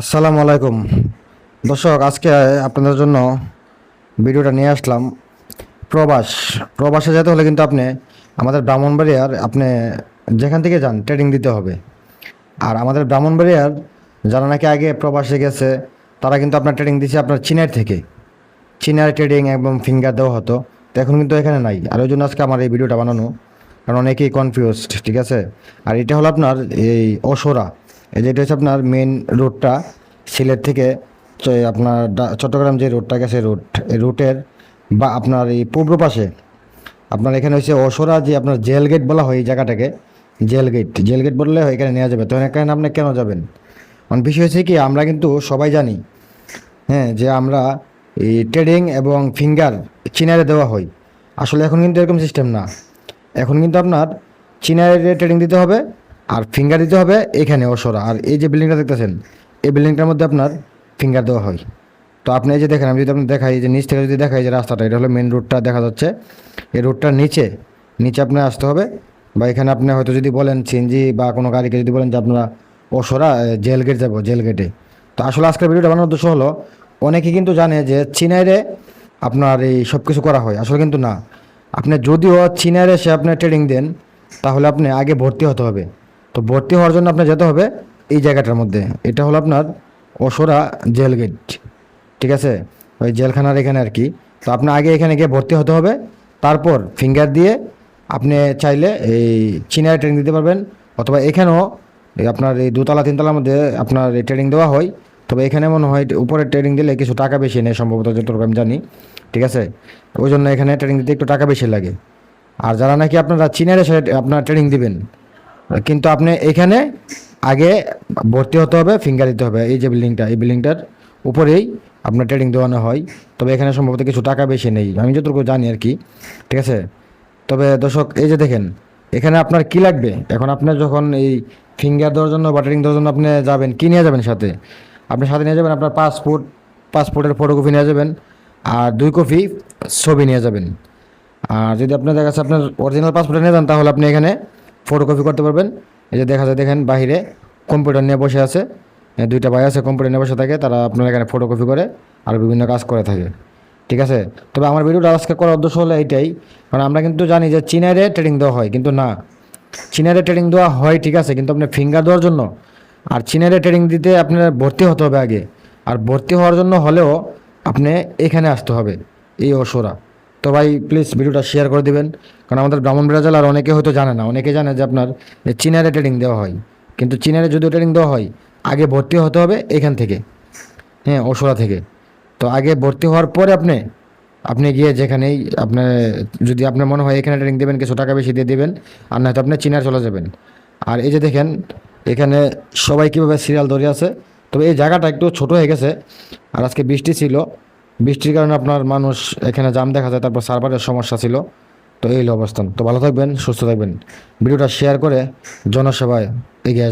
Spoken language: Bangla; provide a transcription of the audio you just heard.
আসসালামু আলাইকুম। দর্শক, আজকে আপনাদের জন্য ভিডিওটা নিয়ে আসলাম প্রবাস। প্রবাসে যেতে হলে কিন্তু আপনি আমাদের ব্রাহ্মণবাড়িয়ার, আপনি যেখান থেকে যান ট্রেডিং দিতে হবে। আর আমাদের ব্রাহ্মণবাড়িয়ার, যারা নাকি আগে প্রবাসে গেছে, তারা কিন্তু আপনার ট্রেডিং দিচ্ছে আপনার চীনের থেকে। চীনের ট্রেডিং একদম ফিঙ্গার দেওয়া হতো। তো এখন কিন্তু এখানে নাই। আর ওই জন্য আজকে আমার এই ভিডিওটা বানানো, কারণ অনেকেই কনফিউজড ঠিক আছে? আর এটা হলো আপনার এই অসোরা। এই হচ্ছে আপনার মেন রোডটা সিলেট থেকে আপনার চট্টগ্রাম যে রোডটা গেছে রোড এই রুটের বা আপনার এই পূর্ব পাশে, আপনার এখানে হচ্ছে অসরা যে আপনার জেল গেট বলা হয় এই জায়গাটাকে, জেল গেট জেল গেট বললে এখানে নেওয়া যাবে। তো এখানে আপনি কেন যাবেন? কারণ বিষয় হচ্ছে কি, আমরা কিন্তু সবাই জানি হ্যাঁ যে আমরা এই ট্রেডিং এবং ফিঙ্গার চিনারে দেওয়া হয়। আসলে এখন কিন্তু এরকম সিস্টেম না। এখন কিন্তু আপনার চিনারে ট্রেডিং দিতে হবে আর ফিঙ্গার দিতে হবে এখানে অসরা আর এই যে বিল্ডিংটা দেখতেছেন, এই বিল্ডিংটার মধ্যে আপনার ফিঙ্গার দেওয়া হয়। তো আপনি এই যে দেখেন, আমি যদি আপনি দেখাই যে নিচ থেকে যদি দেখাই যে রাস্তাটা, এটা হলো মেন রোডটা দেখা যাচ্ছে। এই রোডটার নিচে নিচে আপনার আসতে হবে। বা এখানে আপনি হয়তো যদি বলেন সিএনজি বা কোনো গাড়িকে যদি বলেন যে আপনারা ওসরা জেল গেট যাব জেল গেটে তো আসলে আজকের ভিডিওটা বানানোর উদ্দেশ্য হলো, অনেকে কিন্তু জানে যে চিনাইরে আপনার এই সব কিছু করা হয়। আসলে কিন্তু না। আপনি যদিও চিনাইরে সে আপনি ট্রেডিং দেন, তাহলে আপনি আগে ভর্তি হতে হবে। তো ভর্তি হওয়ার জন্য আপনার যেতে হবে এই জায়গাটার মধ্যে। এটা হলো আপনার ওসরা জেল গেট, ঠিক আছে? ওই জেলখানার এখানে আর কি। তো আপনি আগে এখানে গিয়ে ভর্তি হতে হবে, তারপর ফিঙ্গার দিয়ে আপনি চাইলে এই চিনায় ট্রেনিং দিতে পারবেন, অথবা এখানেও আপনার এই দুতলা, তিনতলার মধ্যে আপনার এই ট্রেনিং দেওয়া হয়। তবে এখানে মনে হয় উপরে ট্রেনিং দিলে কিছু টাকা বেশি নেয় সম্ভবত যতটুকু আমি জানি, ঠিক আছে? ওই জন্য এখানে ট্রেনিং দিতে একটু টাকা বেশি লাগে। আর যারা নাকি আপনারা চীনের এসে আপনার ট্রেনিং দিবেন কিন্তু আপনি এখানে আগে ভর্তি হতে হবে ফিঙ্গার দিতে হবে। এই যে বিল্ডিংটা এই বিল্ডিংটার উপরেই আপনার ট্রেডিং দেওয়ানো হয়। তবে এখানে সম্ভবত কিছু টাকা বেশি নেই। আমি যতটুকু জানি আর কি, ঠিক আছে? তবে দর্শক, এই যে দেখেন, এখানে আপনার কি লাগবে? এখন আপনি যখন এই ফিঙ্গার দেওয়ার জন্য বা ট্রেডিং দেওয়ার জন্য আপনি যাবেন, কি নিয়ে যাবেন সাথে? আপনি সাথে নিয়ে যাবেন আপনার পাসপোর্ট পাসপোর্টের ফটোকপি নিয়ে যাবেন আর দুই কপি ছবি নিয়ে যাবেন। আর যদি আপনার দেখা যাচ্ছে আপনার অরিজিনাল পাসপোর্ট নিয়ে যান, তাহলে আপনি এখানে ফটোকপি করতে পারবেন। এই যে দেখা যায়, দেখেন বাইরে কম্পিউটার নিয়ে বসে আছে। দুইটা ভাই আছে কম্পিউটার নিয়ে বসে থাকে, তারা আপনার এখানে ফটোকপি করে আর বিভিন্ন কাজ করে থাকে। ঠিক আছে? তবে আমার ভিডিওটা আজকে করার উদ্দেশ্য হলো এইটাই, কারণ আমরা কিন্তু জানি যে চীনারে ট্রেডিং দেওয়া হয়, কিন্তু না। চীনারে ট্রেডিং দেওয়া হয়, ঠিক আছে, কিন্তু আপনি ফিঙ্গার দেওয়ার জন্য, আর চীনারে ট্রেডিং দিতে আপনার ভর্তি হতে হবে আগে। আর ভর্তি হওয়ার জন্য হলেও আপনি এখানে আসতে হবে, এই অসুরা। তো ভাই প্লিজ ভিডিওটা শেয়ার করে দিবেন। কারণ আমাদের ব্রাহ্মণ ব্রাহ্মণবাড়িয়া জেলার অনেকে হয়তো জানে না। অনেকে জানে যে আপনার চীনারে ট্রেডিং দেওয়া হয়। কিন্তু চীনারে যদিও ট্রেডিং দেওয়া হয়, আগে ভর্তি হতে হবে এখান থেকে। হ্যাঁ ওসরা থেকে। তো আগে ভর্তি হওয়ার পরে আপনি আপনি গিয়ে যেখানেই আপনার যদি আপনার মনে হয় এখানে ট্রেনিং দেবেন, কিছু টাকা বেশি দিয়ে দেবেন, আর নয়তো আপনি চীনার চলে যাবেন। আর এই যে দেখেন, এখানে সবাই কীভাবে সিরিয়াল ধরে আছে, তবে এই জায়গাটা একটু ছোট হয়ে গেছে। আর আজকে বৃষ্টি ছিল বৃষ্টির কারণে আপনার মানুষ এখানে জাম দেখা যায়, তারপর সার্ভারের সমস্যা ছিল। তো এই অবস্থান। তো ভালো থাকবেন, সুস্থ থাকবেন। ভিডিওটা শেয়ার করে জনসেবায় এগিয়ে।